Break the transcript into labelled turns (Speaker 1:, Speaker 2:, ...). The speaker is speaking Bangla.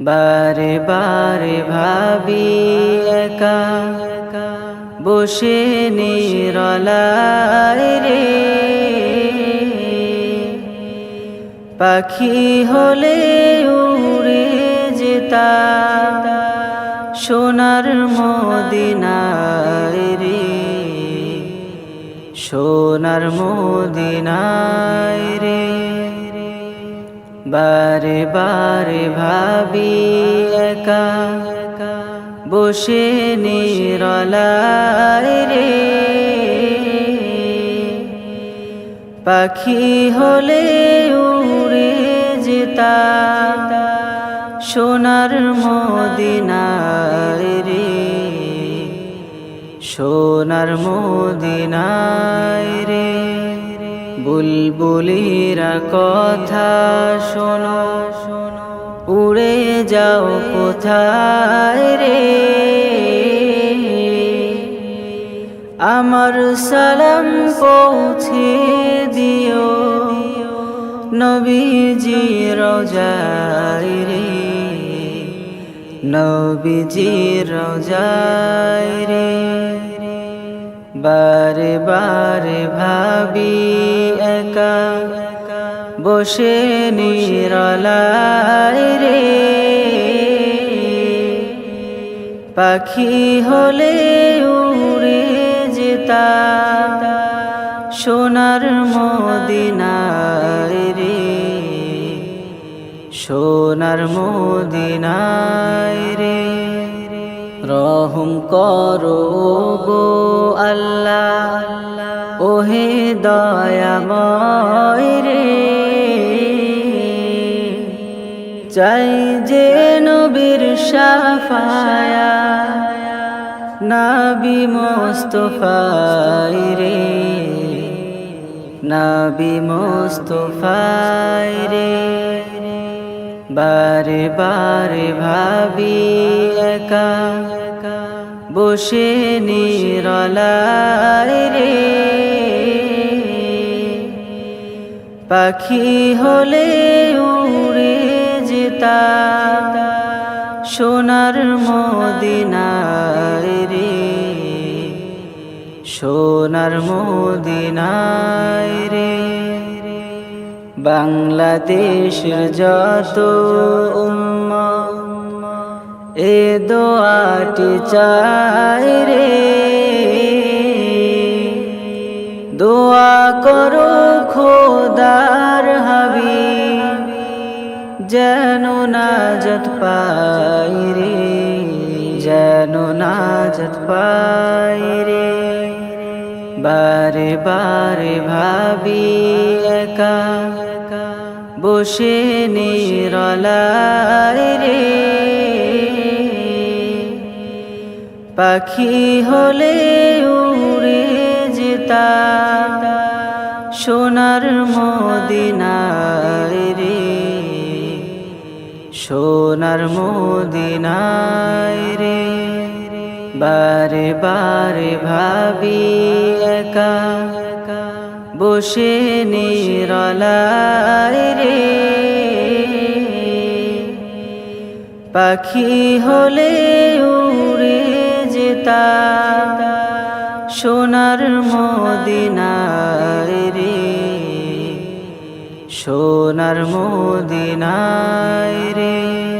Speaker 1: বারে বারে ভাবি একা বসে নিরলায় রে পাখি হলে উড়ে যেতা সোনার মদিনায় রে সোনার মদিনায় রে বারে বারে ভাবি একা বসে নিরলায় রে পাখি হলে উড়ে যেতা সোনার মদিনায় রে সোনার মদিনায় বুলবুলিরা কথা শোনো, উড়ে যাও কোথায় রে? আমার সালাম পৌঁছে দিও, নবীজি রোজায় রে। নবীজি রোজায় রে। বারে বারে ভাবি বসে নিরলায় রে। পাখি হলে উড়ে যেতা সোনার মদিনায় রে। সোনার মদিনায় রে। রহম করো গো আল্লাহ। দয়াময় রে। চাই যে নবীর সাফায়া, নাবি মোস্তফাই রে। নাবি মোস্তফাই রে। বারে বারে ভাবি একা, বসে নিরলায় রে। পাখি হলে উড়ে যেতা সোনার মদিনায় রে, সোনার মদিনায় রে। বাংলাদেশের যত উম্মা এ দোয়াটি চাই রে। দোয়া করো যেন নাজত পাই রে, যেন নাজত পাই রে। বারে বারে ভাবি একা, বসে নিরলায় রে। পাখি হলে উড়ে যেতা সোনার মদিনায় রে। সোনার মদিনায় রে, বারে বারে ভাবি একা, বসে নিরলায় রে। পাখি হলে উড়ে যেতা সোনার মদিনায়। সোনার মোদিনায় রে।